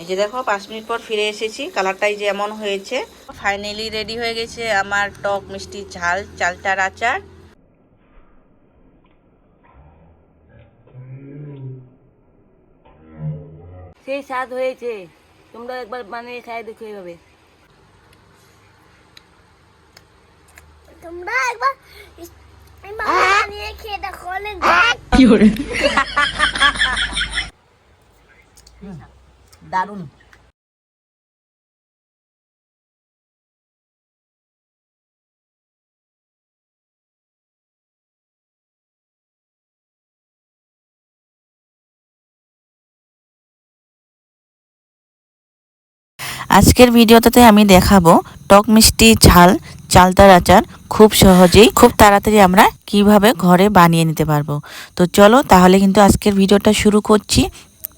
এই যে দেখো পাঁচ মিনিট পর ফিরে এসেছি। কালারটাই যে এমন হয়েছে। ফাইনালি রেডি হয়ে গেছে আমার টক মিষ্টি ঝাল চালটার আচার। সেই স্বাদ হয়েছে। তোমরা একবার বানিয়ে খাই দেখো এইভাবে। তোমরা একবার বানিয়ে খেয়ে দেখো অনেক দারুণ। আজকের ভিডিওটাতে আমি দেখাবো টক মিষ্টি ঝাল, চালতার আচার। খুব সহজেই, খুব তাড়াতাড়ি আমরা কীভাবে ঘরে বানিয়ে নিতে পারব। তো চলো তাহলে কিন্তু আজকের ভিডিওটা শুরু করছি।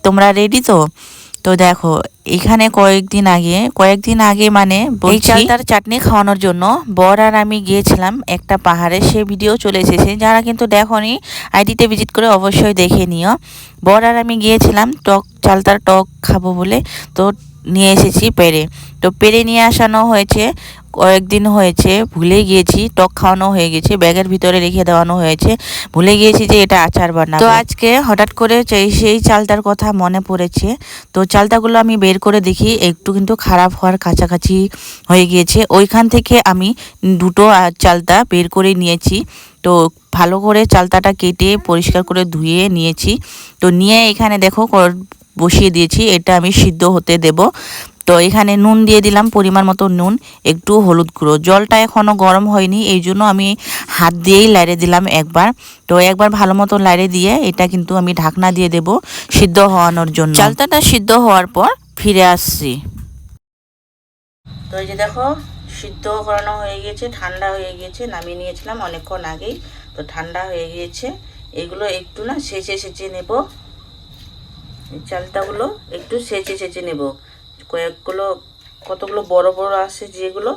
তোমরা রেডি তো? তো দেখো, এখানে কয়েকদিন আগে কয়েকদিন আগে মানে এই চালতার চাটনি খাওয়ানোর জন্য বর আর আমি গিয়েছিলাম একটা পাহাড়ে, সে ভিডিও চলে এসেছে। যারা কিন্তু দেখনি, আইডিতে ভিজিট করে অবশ্যই দেখে নিও। বর আর আমি গিয়েছিলাম, টক চালতার টক খাব বলে। তো নিয়ে এসেছি পেরে তো পেরে নিয়ে আসানো হয়েছে। কয়েকদিন হয়েছে, ভুলে গিয়েছি, টক খাওয়ানো হয়ে গেছে, ব্যাগের ভিতরে রেখে দেওয়ানো হয়েছে, ভুলে গিয়েছি যে এটা আচার বানাবো। তো আজকে হঠাৎ করে সেই- চালটার কথা মনে পড়েছে, তো চালটাগুলো আমি বের করে দেখি, একটু কিন্তু খারাপ হওয়ার কাছাকাছি হয়ে গিয়েছে। ওইখান থেকে আমি দুটো চালটা বের করে নিয়েছি, তো ভালো করে চালতাটা কেটে পরিষ্কার করে ধুয়ে নিয়েছি। তো নিয়ে এখানে দেখো বসিয়ে দিয়েছি, এটা আমি সিদ্ধ হতে দেব। তো এখানে নুন দিয়ে দিলাম, পরিমাণ মতো নুন, একটু হলুদ গুঁড়ো। জলটা এখনও গরম হয়নি, এই জন্য আমি হাত দিয়েই লাইড়ে দিলাম একবার। তো একবার ভালো মতো লাইড়ে দিয়ে এটা কিন্তু আমি ঢাকনা দিয়ে দেব সিদ্ধ হওয়ানোর জন্য। চালতাটা সিদ্ধ হওয়ার পর ফিরে আসছি। তো এই যে দেখো, সিদ্ধ করানো হয়ে গিয়েছে ঠান্ডা হয়ে গিয়েছে নামিয়ে নিয়েছিলাম অনেকক্ষণ আগেই, তো ঠান্ডা হয়ে গিয়েছে। এগুলো একটু না সেচে সেচে নেব। চালতাগুলো একটু সেচে সেচে নেব। কয়েকগুলো, কতগুলো বড় বড় আছে যেগুলো,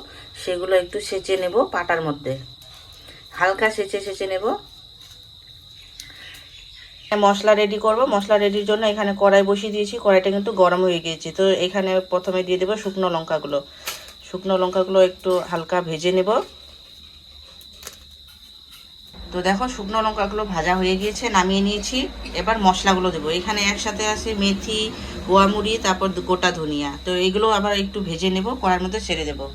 সেগুলো একটু সেচে নেব পাটার মধ্যে। হালকা সেচে সেচে নেব। মশলা রেডি করব। মশলা রেডির জন্য এখানে কড়াই বসিয়ে দিয়েছি। কড়াইটা কিন্তু গরম হয়ে গিয়েছে। তো এখানে প্রথমে দিয়ে দেবো শুকনো লঙ্কাগুলো। শুকনো লঙ্কাগুলো একটু হালকা ভেজে নেব। তো দেখো শুকনো লঙ্কাগুলো ভাজা হয়ে গিয়েছে, নামিয়ে নিয়েছি। এবার মশলাগুলো দেবো। এখানে একসাথে আছে মেথি গোয়ামুড়ি তারপর গোটা ধনিয়া। তো এগুলো আবার একটু ভেজে নেব, কড়ার মধ্যে ছেড়ে দেবো।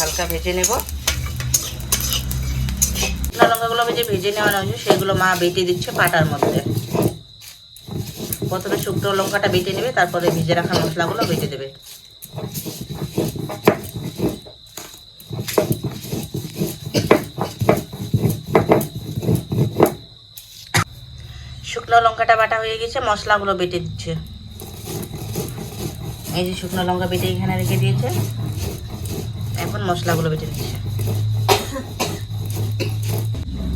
হালকা ভেজে নেব। শুকনো লঙ্কাগুলো যে ভেজে নেওয়া হয়েছে সেগুলো মা বেটে দিচ্ছে পাটার মধ্যে। প্রথমে শুকনো লঙ্কাটা বেটে নেবে, তারপরে ভিজে রাখা মশলাগুলো বেটে দেবে। শুকনো লঙ্কাটা বাটা হয়ে গেছে, মশলাগুলো বেটে দিচ্ছে। এই যে শুকনো লঙ্কা বেটে এখানে রেখে দিয়েছে, এখন মশলাগুলো বেটে দিচ্ছে।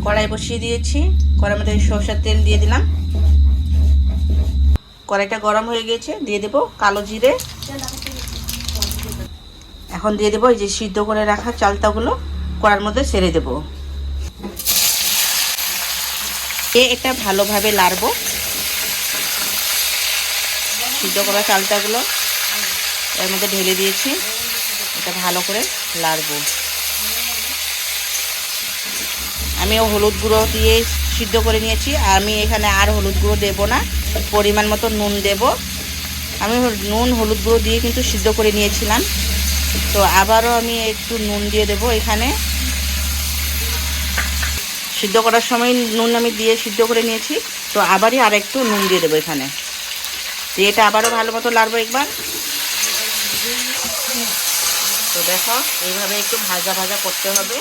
কড়াই বসিয়ে দিয়েছি কড়াই মধ্যে সরষের তেল দিয়ে দিলাম। কড়াইটা গরম হয়ে গিয়েছে দিয়ে দেব কালো জিরে। এখন দিয়ে দেবো এই যে সিদ্ধ করে রাখা চালতাগুলো, কড়ার মধ্যে সেরে দেব। এ এটা ভালোভাবে লাড়বো। সিদ্ধ করা চালতাগুলো এর মধ্যে ঢেলে দিয়েছি, এটা ভালো করে লাড়বো। আমিও হলুদ গুঁড়ো দিয়ে সিদ্ধ করে নিয়েছি আমি এখানে আর হলুদ গুঁড়ো দেবো না। পরিমাণ মতো নুন দেব। আমি নুন, হলুদ গুঁড়ো দিয়ে কিন্তু সিদ্ধ করে নিয়েছিলাম। তো আবারও আমি একটু নুন দিয়ে দেব এখানে। সিদ্ধ করার সময় নুন আমি দিয়ে সিদ্ধ করে নিয়েছি। তো আবারই আর একটু নুন দিয়ে দেবো এখানে। দিয়ে এটা আবারও ভালো মতো লাড়বো একবার। তো দেখো, এইভাবে একটু ভাজা ভাজা করতে হবে।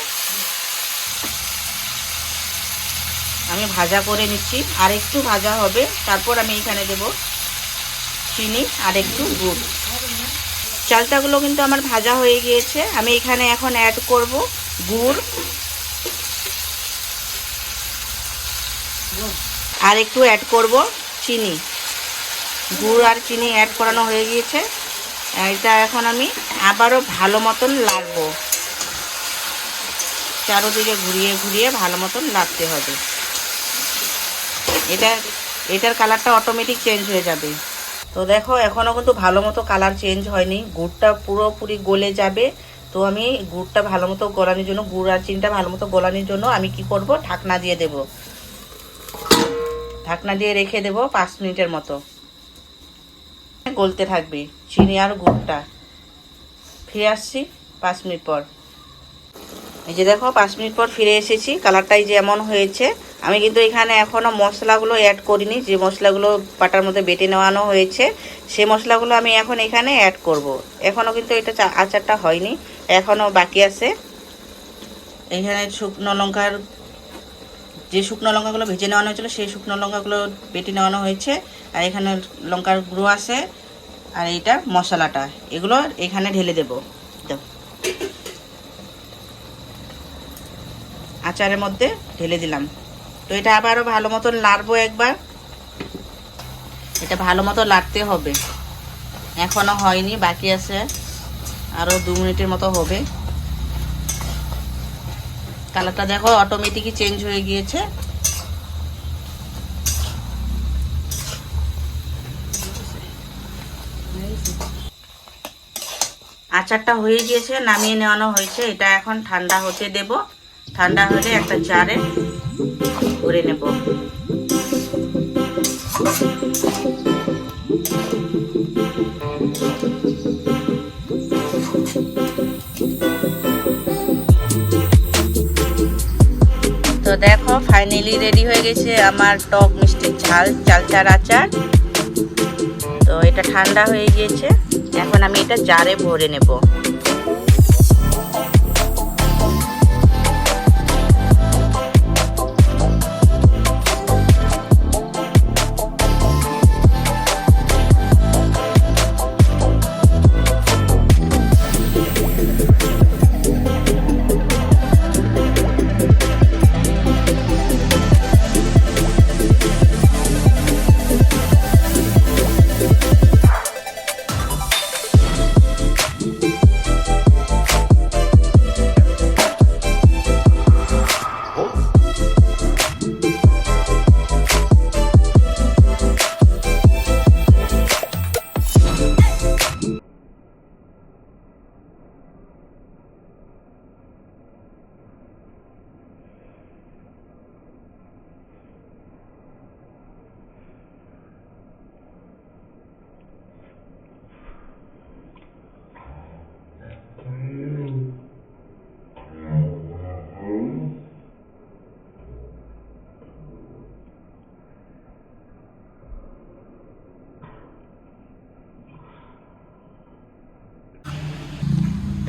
আমি ভাজা করে নিচ্ছি, আর একটু ভাজা হবে। তারপর আমি এখানে দেব চিনি আর একটু গুড়। চালটাগুলো কিন্তু আমার ভাজা হয়ে গিয়েছে। আমি এখানে এখন অ্যাড করব গুড়। আর একটু অ্যাড করব চিনি। গুড় আর চিনি অ্যাড করানো হয়ে গিয়েছে। এটা এখন আমি আবারও ভালো মতন লাগবো চারোদিকে ঘুরিয়ে ঘুরিয়ে ভালো মতন লাগতে হবে। এটা এটার কালারটা অটোমেটিক চেঞ্জ হয়ে যাবে। তো দেখো এখনও কিন্তু ভালো মতো কালার চেঞ্জ হয়নি। গুড়টা পুরোপুরি গলে যাবে। তো আমি গুড়টা ভালো মতো গলানোর জন্য, গুড় আর চিনিটা ভালো মতো গলানোর জন্য আমি কি করব? ঢাকনা দিয়ে দেব। ঢাকনা দিয়ে রেখে দেব পাঁচ মিনিটের মতো। গলতে থাকবে চিনি আর গুড়টা। ফিরে আসছি পাঁচ মিনিট পর। এই যে দেখো, পাঁচ মিনিট পর ফিরে এসেছি। কালারটাই যেমন হয়েছে আমি কিন্তু এখানে এখনও মশলাগুলো অ্যাড করিনি, যে মশলাগুলো পাটার মধ্যে বেটে নেওয়ানো হয়েছে সেই মশলাগুলো আমি এখন এখানে অ্যাড করব। এখনও কিন্তু এটা আচারটা হয়নি এখনও বাকি আছে। এখানে শুকনো লঙ্কার, যে শুকনো লঙ্কাগুলো ভেজে নেওয়ানো হয়েছিল, সেই শুকনো লঙ্কাগুলো বেটে নেওয়ানো হয়েছে। আর এখানে লঙ্কার গুঁড়ো আছে, আর এইটা মশলাটা, এগুলো এখানে ঢেলে দেবো। আচারের মধ্যে ঢেলে দিলাম। তো এটা আবারও ভালো মতন নাড়বো একবার। এটা ভালো মতো লাড়তে হবে। এখনও হয়নি, বাকি আছে আরও দু মিনিটের মতো হবে। কালারটা দেখো অটোমেটিকই চেঞ্জ হয়ে গিয়েছে। আচারটা হয়ে গিয়েছে, নামিয়ে নেওয়ানো হয়েছে। এটা এখন ঠান্ডা হতে দেব। ঠান্ডা হলে একটা জারে ভরে নেব। তো দেখো ফাইনালি রেডি হয়ে গেছে আমার টক মিষ্টির ঝাল, চালচার আচার। তো এটা ঠান্ডা হয়ে গিয়েছে। এখন আমি এটা জারে ভরে নেব।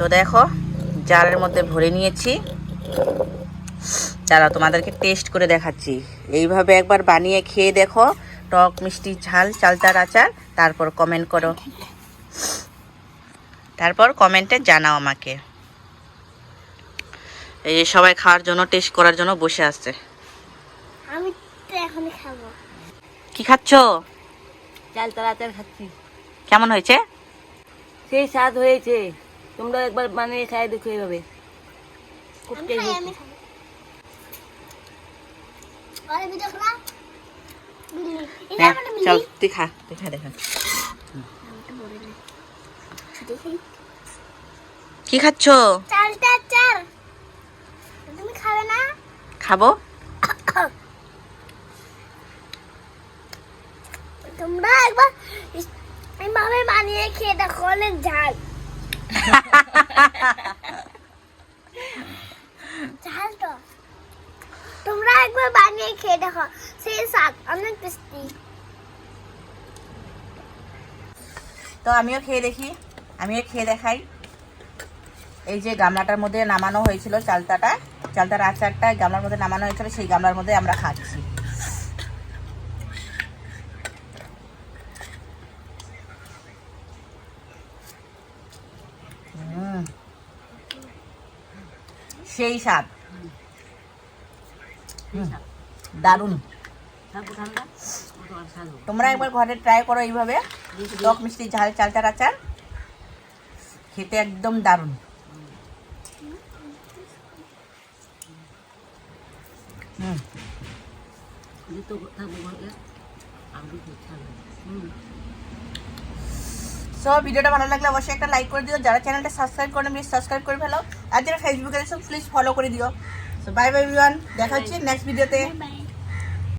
তো দেখো জারের মধ্যে ভরে নিয়েছি। দাঁড়াও তোমাদেরকে টেস্ট করে দেখাচ্ছি। এইভাবে একবার বানিয়ে খেয়ে দেখো টক মিষ্টি ঝাল চালতার আচার তারপর কমেন্ট করো। তারপর কমেন্টে জানাও আমাকে। এই যে সবাই খাওয়ার জন্য টেস্ট করার জন্য বসে আছে। আমি তো এখন খাব। কি খাচ্ছ? চাল তার আচার খাচ্ছি। কেমন হয়েছে? সেই স্বাদ হয়েছে। তোমরা একবার বানিয়ে খাই দেখো এইভাবে। খুব টেস্ট হ্যাঁ চল তুই খা তুই খা দেখা। কি খাচ্ছ? তুমি খাবে না? খাব। তোমরা একবার এইভাবে বানিয়ে খেয়ে দেখো অনেক ঝাল। ঝাল তো তোমরা একবার বানিয়ে খেয়ে দেখো। সেই স্বাদ অনেক টেস্টি তো আমিও খেয়ে দেখি। আমিও খেয়ে দেখাই। এই যে গামলাটার মধ্যে নামানো হয়েছিল চালতাটা। চালতার আচারটা গামলার মধ্যে নামানো হয়েছিল, সেই গামলার মধ্যে আমরা খাচ্ছি। সেই স্বাদ। দারুণ। তোমরা একবার ঘরে ট্রাই করো এইভাবে। টক মিষ্টি, ঝাল চালচার আচার। খেতে একদম দারুণ। হুম দুটো থাকব ঘরে আর দুটো থাকবে হুম সো ভিডিওটা ভালো লাগলে অবশ্যই একটা লাইক করে দিও। যারা চ্যানেলটা সাবস্ক্রাইব করে প্লিজ সাবস্ক্রাইব করে ফেলো। আর যারা ফেসবুকে সব প্লিজ ফলো করে দিও। সো বাই বাই বিওয়ান দেখা হচ্ছে নেক্সট ভিডিওতে